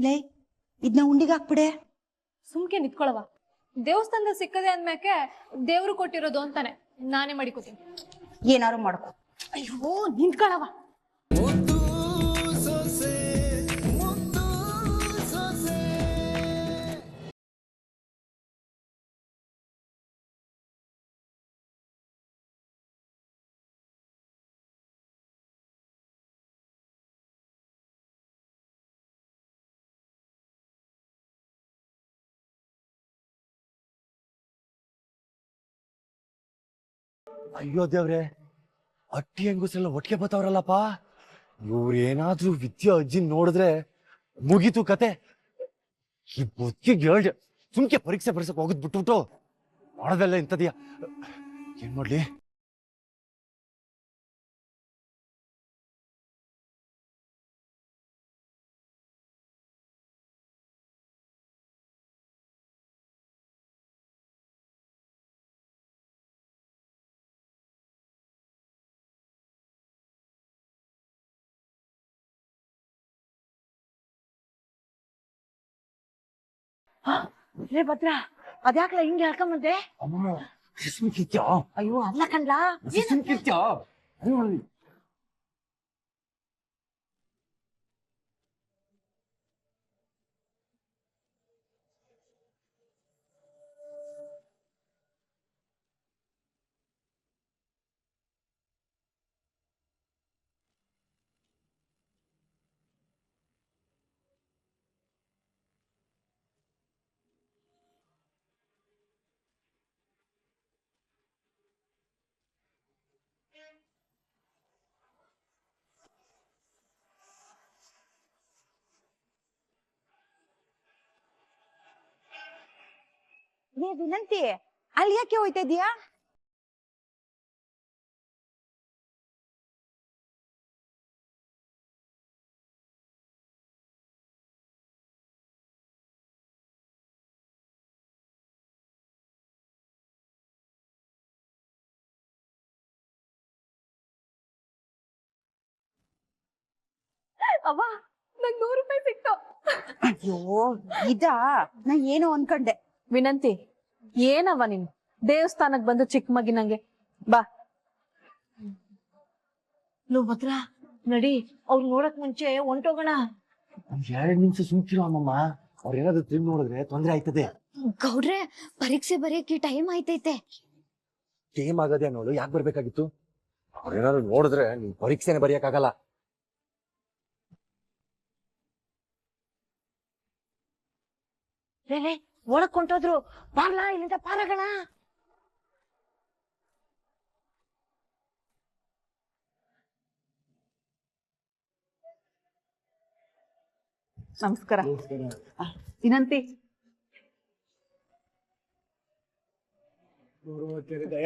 ಲೇ ಇದನ್ನ ಉಂಡಿಗೆ ಹಾಕ್ಬಿಡೆ. ಸುಮ್ಕೆ ನಿತ್ಕೊಳವ ದೇವಸ್ಥಾನದ ಸಿಕ್ಕದೆ ಅಂದ್ಮ್ಯಾಕೆ ದೇವ್ರು ಕೊಟ್ಟಿರೋದು ಅಂತಾನೆ ನಾನೇ ಮಾಡಿಕೋತೀನಿ. ಏನಾರು ಮಾಡ್ಕೊ. ಅಯ್ಯೋ ನಿಂತ್ಕೊಳವ ಅಯ್ಯೋ ದೇವ್ರೆ, ಅಟ್ಟಿ ಹೆಂಗುಸ್ರೆಲ್ಲ ಒಟ್ಟಿಗೆ ಬತ್ತವ್ರಲ್ಲಪ್ಪ? ಇವ್ರೇನಾದ್ರೂ ವಿದ್ಯೆ ಅಜ್ಜಿ ನೋಡಿದ್ರೆ ಮುಗೀತು ಕತೆ. ಈ ಬುದ್ಧಿಗೆ ಹೇಳ್ದೆ, ಸುಮ್ಕೆ ಪರೀಕ್ಷೆ ಬರ್ಸಕ್ ಹೋಗದ್ ಬಿಟ್ಬಿಟ್ಟು ಮಾಡೋದೆಲ್ಲ ಇಂಥದ್ಯಾ ಏನ್ ಮಾಡ್ಲಿ? ರೇ ಭದ್ರ ಅದ್ಯಾಕ್ಲ ಹಿಂಗೆ ಹೇಳ್ಕೊಂಬಂದೆ? ಅಮ್ಮ ಶಿಸ್ಮಿ ಕಿತ್ಯ? ಅಯ್ಯೋ ಅಲ್ಲ ಕಣ್ಲಾ? ಶಿಸ್ಮಿ ಕಿತ್ಯ? ಏ ವಿನಂತಿ. ಅಲ್ಲಿ ಯಾಕೆ ಹೋಯ್ತಾ ಇದೀಯಾ ಅವ್ವ ನಂಗ್ ನೂರು ರೂಪಾಯಿ ಸಿಕ್ತು. ಅಯ್ಯೋ ಇದಾ? ನಾ ಏನೋ ಅನ್ಕಂಡೆ. ವಿನಂತಿ ಏನವ ನೀನ್? ದೇವಸ್ಥಾನಕ್ ಬಂದು ಚಿಕ್ಕ ಮಗಿನಂಗೆ ಬಾ. ಲೋ ಭದ್ರ ನಡಿ ಅವ್ರು ನೋಡಕ್ ಮುಂಚೆ ಹೊಂಟೋಗೋಣ. ಎರಡ್ ನಿಮಿಷ ಸುಮ್ಕಿರೋ ಅಮ್ಮಮ್ಮ. ಅವ್ರ ಏನಾದ್ರು ತಿಂದು ನೋಡಿದ್ರೆ ತೊಂದ್ರೆ ಆಯ್ತದೆ. ಗೌಡ್ರೆ ಪರೀಕ್ಷೆ ಬರೆಯಕ್ಕೆ ಟೈಮ್ ಆಯ್ತೈತೆ. ಟೈಮ್ ಆಗದೆ ನೋಡು ಯಾಕೆ ಬರ್ಬೇಕಾಗಿತ್ತು? ಅವ್ರೇನಾದ್ರು ನೋಡಿದ್ರೆ ನೀನ್ ಪರೀಕ್ಷೆನೆ ಬರೆಯಕ್ಕಾಗಲ್ಲ. ಲೇ ಲೇ ಒಳಗ್ ಹೊಂಟೋದ್ರು ಬಾರ್ಲಾ ಇಲ್ಲಿಂದ ಪಾರಗಣ ನಮಸ್ಕಾರ. ವಿನಂತಿ.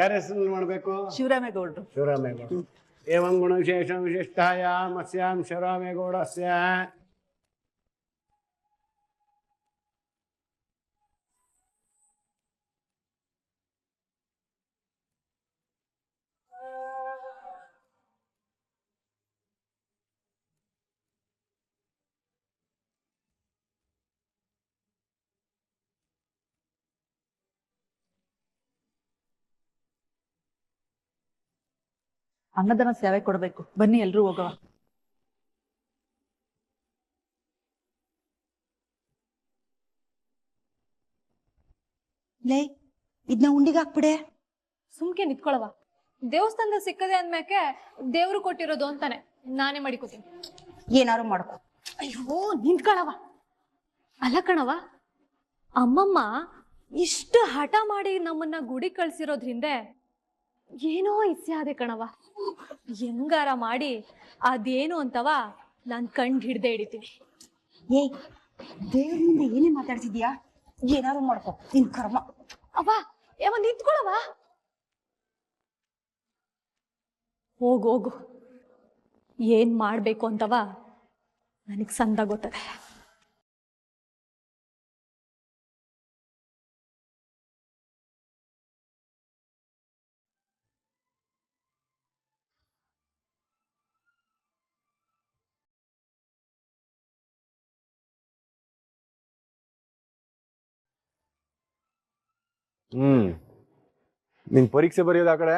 ಯಾರ ಹೆಸರು ಮಾಡಬೇಕು ಶಿವರಾಮೇಗೌಡರು. ಶಿವರಾಮೇಗೌಡ. ಏವಂ ಗುಣ ವಿಶೇಷ ವಿಶಿಷ್ಟಾಯ ಮತ್ಸ್ಯಾಂ ಶಿವರಾಮೇಗೌಡಸ್ಯ ಅನ್ನದಾನ ಸೇವೆ ಕೊಡ್ಬೇಕು. ಬನ್ನಿ ಎಲ್ರೂ ಹೋಗವ ಲೇ ಇದನ್ನ ಉಂಡಿಗೆ ಹಾಕ್ಬಿಡೆ. ಸುಮ್ಕೆ ನಿತ್ಕೊಳವ ದೇವಸ್ಥಾನದ ಸಿಕ್ಕದೆ ಅಂದ್ಮ್ಯಾಕೆ ದೇವ್ರು ಕೊಟ್ಟಿರೋದು ಅಂತಾನೆ. ನಾನೇ ಮಾಡಿಕೊತೀನಿ. ಏನಾರು ಮಾಡ್ಕೊ. ಅಯ್ಯೋ ನಿಂತ್ಕೊಳವ ಅಲ್ಲ ಕಣವ ಅಮ್ಮಮ್ಮ ಇಷ್ಟು ಹಠ ಮಾಡಿ ನಮ್ಮನ್ನ ಗುಡಿ ಕಳ್ಸಿರೋದ್ರಿಂದ ಏನೋ ಇಸ್ಯಾದೆ ಆದೆ ಕಣವ ಹೆಂಗಾರ ಮಾಡಿ ಅದೇನು ಅಂತವ ನಾನ್ ಕಂಡ್ ಹಿಡ್ದೆ ಹಿಡಿತೀನಿ ಏ ದೇವ್ರಿಂದ ಏನೇ ಮಾತಾಡ್ತಿದ್ಯಾ? ಏನಾರು ಮಾಡ್ಕೋ ನಿನ್ ಕರ್ಮ. ಅವ ಯಾವ ನಿಂತ್ಕೊಳವ ಹೋಗು ಹೋಗು. ಏನ್ ಮಾಡ್ಬೇಕು ಅಂತವ ನನಗ್ ಸಂದ ಗೊತ್ತದೆ. ಹ್ಮ್. ನಿನ್ ಪರೀಕ್ಷೆ ಬರೆಯೋದು ಆ ಕಡೆ?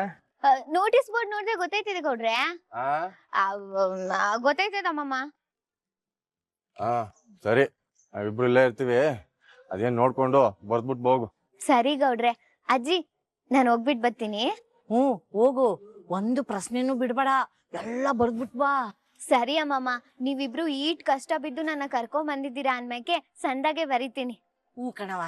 ನೋಟಿಸ್ ಬೋರ್ಡ್ ನೋಡಿದ್ರೆ ಗೊತ್ತೈತಿದೆ ಗೌಡ್ರೆ. ಆ? ಆ, ಸರಿ. ನಾವಿಬ್ರು ಇಲ್ಲೇ ಇರ್ತೀವಿ. ಅದೇನ್ ನೋಡ್ಕೊಂಡು ಬರ್ದ್ಬಿಟ್ಟು ಹೋಗು. ಸರಿ ಗೌಡ್ರೆ. ಅಜ್ಜಿ ನಾನು ಹೋಗ್ಬಿಟ್ ಬರ್ತೀನಿ. ಹ್ಮ್ ಹೋಗು. ಒಂದು ಪ್ರಶ್ನೆನೂ ಬಿಡ್ಬೇಡ. ಎಲ್ಲ ಬರ್ದ್ಬಿಟ್ ಬಾ. ಸರಿ ಅಮ್ಮಮ್ಮ. ನೀವಿಬ್ರು ಈಟ್ ಕಷ್ಟ ಬಿದ್ದು ನನ್ನ ಕರ್ಕೊಂಡ್ ಬಂದಿದ್ದೀರಾ ಅನ್ಮೇಕೆ ಸಂದಾಗೆ ಬರಿತೀನಿ. ಹ್ಞೂ ಕಣವ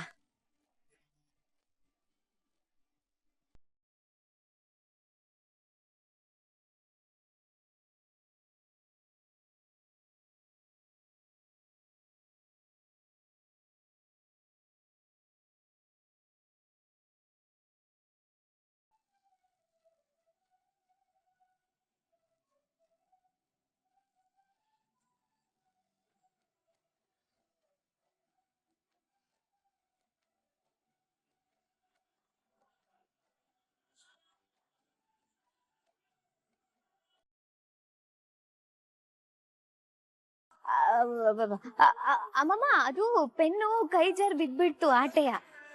ಅಮ್ಮಮ್ಮ ಅದು ಪೆನ್ನು ಕೈ ಜಾರ್ ಬಿದ್ಬಿಡ್ತು ಆಟೆಯ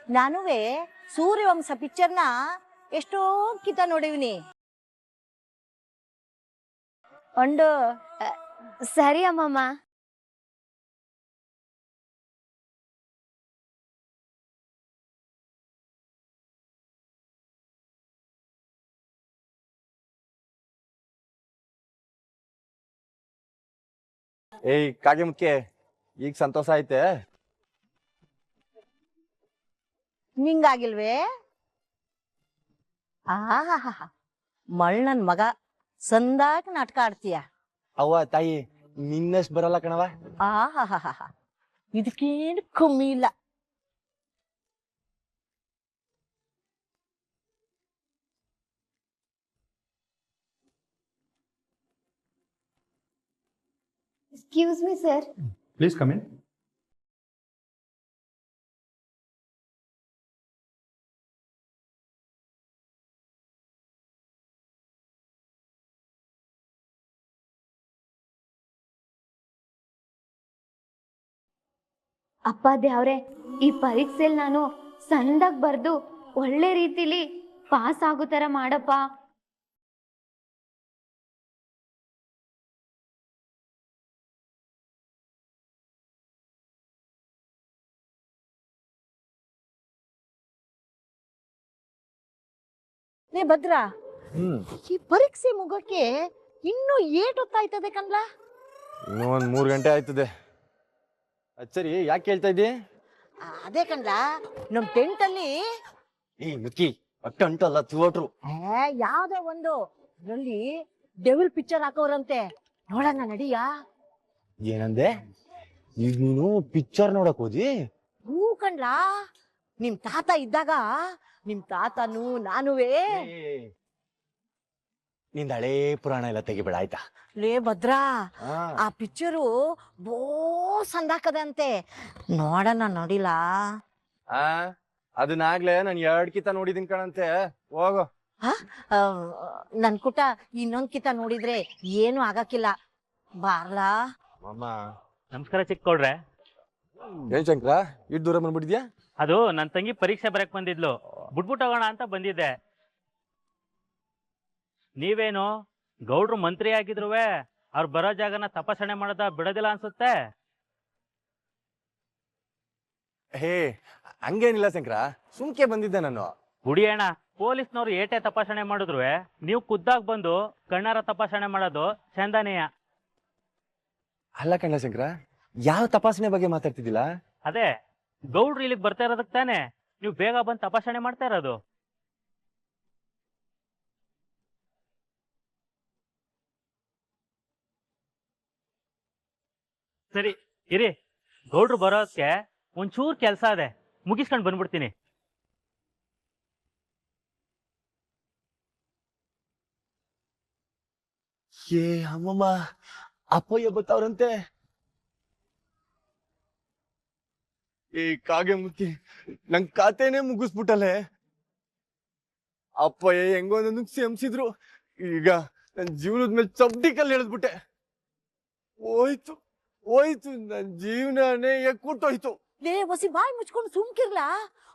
ನಾನುವೆ ಸೂರ್ಯವಂಶ ಪಿಕ್ಚರ್ನ ಎಷ್ಟೋ ಕಿತ ನೋಡಿವಿನಿ ಒಂದು ಸರಿ ಅಮ್ಮಮ್ಮ ಏಯ್ ಕಾಗೆ ಮುಖ್ಯ. ಈಗ ಸಂತೋಷ ಐತೆ ನಿಂಗಾಗಿಲ್ವೇ? ಆಹಾ ಮಳ್ಳನ್ ಮಗ ಸಂದಾಕ ನಾಟಕ ಆಡ್ತೀಯ? ಅವ್ವ ತಾಯಿ ನಿನ್ನಷ್ಟು ಬರಲ್ಲ ಕಣವ ಆಹಾ ಇದಕ್ಕೇನು ಕಮ್ಮಿ ಇಲ್ಲ. Excuse me, sir Please come in. ಅಪ್ಪ ದ್ಯಾವ್ರೆ ಈ ಪರೀಕ್ಷೆಯಲ್ಲಿ ನಾನು ಸಣ್ಣದಾಗ್ ಬರ್ದು ಒಳ್ಳೆ ರೀತಿಲಿ ಪಾಸ್ ಆಗೋ ತರ ಮಾಡಪ್ಪ ಲೇ ಭದ್ರ. ಹ್ಮ್. ಈ ಪರೀಕ್ಷೆ ಮುಗಕ್ಕೆ ಇನ್ನೂ ಏಟ್ ಹೊತ್ತಾಯ್ತದೆ ಕಣ್ಲ ಇನ್ನೂ ಒಂದ್ ಮೂರ್ ಗಂಟೆ ಆಯ್ತದೆ. ಅದ್ ಸರಿ ಯಾಕೆ ಹೇಳ್ತಾ ಇದ್ದಿ? ಅದೇ ಕಣ್ಲ ನಮ್ ಟೆಂಟ್ ಅಲ್ಲಿ ಏ ಮುಕ್ಕಿ ಅಟ್ಟ ಅಂಟಲ್ಲ ಥಿಯೇಟ್ರು ಏ, ಯಾವ್ದೋ ಒಂದು ಅದ್ರಲ್ಲಿ ಡೆವಿಲ್ ಪಿಕ್ಚರ್ ಹಾಕೋರಂತೆ. ನೋಡೋಣ ನಡಿಯಾ? ಏನಂದೆ? ಈಗ ನೀನು ಪಿಕ್ಚರ್ ನೋಡಕ್ ಹೋದಿ? ಹೂ ಕಣ್ಲ ನಿಮ್ ತಾತ ಇದ್ದಾಗ ನಿಮ್ ತಾತನು ನಾನುವೇ. ನಿಂದ ಹಳೇ ಪುರಾಣ ಎಲ್ಲ ತೆಗಿಬೇಡ ಆಯ್ತಾ? ಲೇ ಭದ್ರಾ ಆ, ಆ ಪಿಕ್ಚರು ಬೋ ಸಂದಾಕದಂತೆ ನೋಡಣ ನೋಡಿಲ್ಲ ಆ ಅದನ್ನಾಗ್ಲೇ ನಾನು ಎರಡ್ ಕಿತ ನೋಡಿದೀನಿ ಕಣಂತೆ. ಹೋಗೋ. ನನ್ ಕುಟ ಇನ್ನೊಂದ್ ಕಿತ ನೋಡಿದ್ರೆ ಏನು ಆಗಕ್ಕಿಲ್ಲ. ಬಾರ್ಲಾ? ಅಮ್ಮ ನಮಸ್ಕಾರ ಚಿಕ್ಕೊಡ್ರೆ ಏನ್ ಶಂಕರ ಇಟ್ ದೂರ ಬಂದ್ಬಿಟ್ಟಿದ್ಯಾ? ಅದು ನನ್ನ ತಂಗಿ ಪರೀಕ್ಷೆ ಬರಕ್ ಬಂದಿದ್ಲು. ಬಿಟ್ಬಿಟ್ಟು ಹೋಗೋಣ ಅಂತ ಬಂದಿದ್ದೆ. ನೀವೇನು ಗೌಡ್ರು ಮಂತ್ರಿ ಆಗಿದ್ರುವೆ ಅವ್ರು ಬರೋ ಜಾಗನ ತಪಾಸಣೆ ಮಾಡೋದ ಬಿಡೋದಿಲ್ಲ ಅನ್ಸುತ್ತೆ? ಹೇ ಹಂಗೇನಿಲ್ಲ ಶಂಕರ ಸುಮ್ಕೆ ಬಂದಿದ್ದೆ ನಾನು. ಹುಡಿಯಣ್ಣ ಪೊಲೀಸ್ನವ್ರು ಏಟೆ ತಪಾಸಣೆ ಮಾಡಿದ್ರು ನೀವು ಖುದ್ದಾಗ್ ಬಂದು ಕಣ್ಣಾರ ತಪಾಸಣೆ ಮಾಡೋದು ಚಂದನೀಯ. ಅಲ್ಲ ಕಣ್ಣ ಶಂಕರ ಯಾವ ತಪಾಸಣೆ ಬಗ್ಗೆ ಮಾತಾಡ್ತಿದ್ದಿಲ್ಲ ಅದೇ ಗೌಡ್ರು ಇಲ್ಲಿಗೆ ಬರ್ತಾ ಇರೋದಕ್ಕೆ ತಾನೆ. ನೀವು ಬೇಗ ಬಂದು ತಪಾಸಣೆ ಮಾಡ್ತಾ ಇರೋದು. ಸರಿ, ಇರಿ. ಗೌಡ್ರು ಬರೋದಕ್ಕೆ ಒಂಚೂರು ಕೆಲಸ ಇದೆ. ಮುಗಿಸ್ಕೊಂಡು ಬಂದ್ಬಿಡ್ತೀನಿ. ಏ, ಅಮ್ಮಮ್ಮ, ಅಪ್ಪಯ್ಯ ಬತ್ತವ್ರಂತೆ ಏ ಕಾಗೆ ಮುತ್ತಿ ನಂಗ್ ಖಾತೆನೆ ಮುಗಿಸ್ಬಿಟ್ಟಲೆ ಅಪ್ಪ ಹೆಂಗೋ ನನ್ನ ಸೇಮ್ಸಿದ್ರು ಈಗ ನನ್ ಜೀವನದ ಮೇಲೆ ಚಪ್ಟಿ ಕಲ್ಲು ಎಳೆದ್ಬಿಟ್ಟೆ. ಹೋಯ್ತು ಹೋಯ್ತು, ನನ್ ಜೀವನನೇ ಎಕ್ಕುಟ್ಟೋಯ್ತು. ಲೇ ಒಸಿ ಬಾಯಿ ಮುಚ್ಕೊಂಡು ಸುಮ್ಕಿರ್ಲಾ?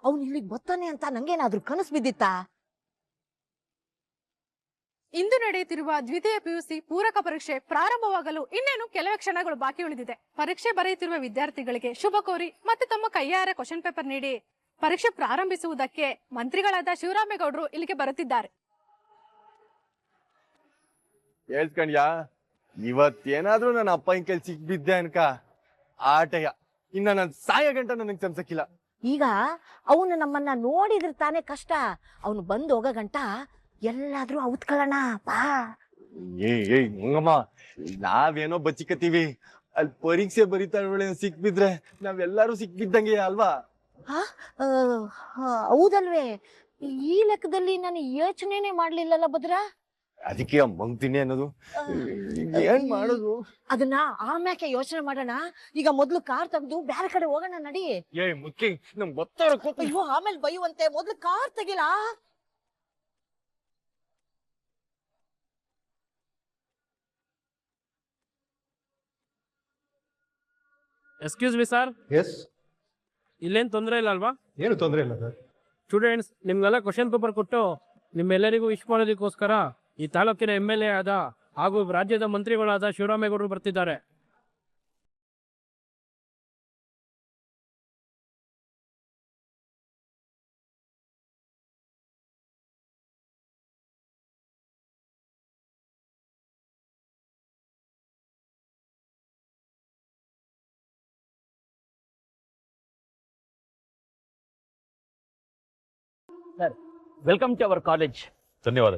ಅವ್ನು ಇಲ್ಲಿಗೆ ಬರ್ತಾನೆ ಅಂತ ನಂಗೇನಾದ್ರೂ ಕನಸು ಬಿದ್ದಿತ್ತಾ? ಇಂದು ನಡೆಯುತ್ತಿರುವ ದ್ವಿತೀಯ ಪಿಯುಸಿ ಪೂರಕ ಪರೀಕ್ಷೆ ಪ್ರಾರಂಭವಾಗಲು ಇನ್ನೇನು ಕೆಲವೇ ಕ್ಷಣಗಳು ಬಾಕಿ ಉಳಿದಿದೆ. ಪರೀಕ್ಷೆ ಬರೆಯುತ್ತಿರುವ ವಿದ್ಯಾರ್ಥಿಗಳಿಗೆ ಶುಭ ಕೋರಿ ಮತ್ತೆ ತಮ್ಮ ಕೈಯಾರೆ ಕ್ವಶನ್ ಪೇಪರ್ ನೀಡಿ ಪರೀಕ್ಷೆ ಪ್ರಾರಂಭಿಸುವುದಕ್ಕೆ ಮಂತ್ರಿಗಳಾದ ಶಿವರಾಮೇಗೌಡರು ಇಲ್ಲಿಗೆ ಬರುತ್ತಿದ್ದಾರೆ. ಇವತ್ತೇನಾದ್ರೂ ನನ್ನ ಅಪ್ಪ ಹಿಂಗ್ ಕೈಲಿ ಸಿಕ್ಬಿದ್ದೆ ಅನ್ಕ? ಆಟಯ ಇನ್ನ ನನ್ ಸಾಯ ಗಂಟ ನನಗ್ ಸಂಸಕ್ಕಿಲ್ಲ. ಈಗ ಅವನು ನಮ್ಮನ್ನ ನೋಡಿದ್ರೆ ತಾನೇ ಕಷ್ಟ. ಅವನು ಬಂದು ಹೋಗೋ ಗಂಟ ಎಲ್ಲಾದ್ರೂ ಔತ್ಕೊಳ್ಳೋಣ ಬಾ. ಏಯ್ ಏಯ್ ಹಂಗಮ್ಮ. ನಾವೇನೋ ಬಚ್ಚಿಕತ್ತೀವಿ. ಅಲ್ಲಿ ಪರೀಕ್ಷೆ ಬರೀತಾಳೆ ಸಿಕ್ಬಿದ್ರೆ ನಾವೆಲ್ಲರೂ ಸಿಕ್ಬಿದ್ದಂಗೆ ಅಲ್ವಾ? ಆ, ಆ, ಹೌದಲ್ವೇ. ಈ ಲೆಕ್ಕದಲ್ಲಿ ನಾನು ಯೋಚನೆನೆ ಮಾಡ್ಲಿಲ್ಲಲ್ಲ ಭದ್ರ? ಅದಕ್ಕೆ ಮಂಗ್ತೀನಿ ಅನ್ನೋದು. ಏನ್ ಮಾಡೋದು? ಅದನ್ನ ಆಮ್ಯಾಕೆ ಯೋಚನೆ ಮಾಡೋಣ? ಈಗ ಮೊದ್ಲು ಕಾರ್ ತೆಗ್ದು ಬೇರೆ ಕಡೆ ಹೋಗೋಣ ನಡಿ. ಏ ಮುಕ್ಕಿ ನಮ್ಗೆ ಗೊತ್ತಾರ ಅಯ್ಯೋ ಆಮೇಲೆ ಬೈಯುವಂತೆ. ಮೊದ್ಲು ಕಾರ್ ತೆಗಿಲಾ? ಎಕ್ಸ್ಕ್ಯೂಸ್ ಮಿ ಸರ್ ಎಸ್ ಇಲ್ಲೇನು ತೊಂದರೆ ಇಲ್ಲ ಅಲ್ವಾ? ಏನು ತೊಂದರೆ ಇಲ್ಲ ಸರ್. ಸ್ಟೂಡೆಂಟ್ಸ್ ನಿಮ್ಗೆಲ್ಲ ಕ್ವಶನ್ ಪೇಪರ್ ಕೊಟ್ಟು ನಿಮ್ಮೆಲ್ಲರಿಗೂ ವಿಶ್ ಮಾಡೋದಕ್ಕೋಸ್ಕರ ಈ ತಾಲೂಕಿನ ಎಂ ಎಲ್ ಎ ಆದ ಹಾಗೂ ರಾಜ್ಯದ ಮಂತ್ರಿಗಳಾದ ಶಿವರಾಮೇಗೌಡರು ಬರ್ತಿದ್ದಾರೆ. ವೆಲ್ಕಮ್ ಟು ಅವರ್ ಕಾಲೇಜ್ ಧನ್ಯವಾದ.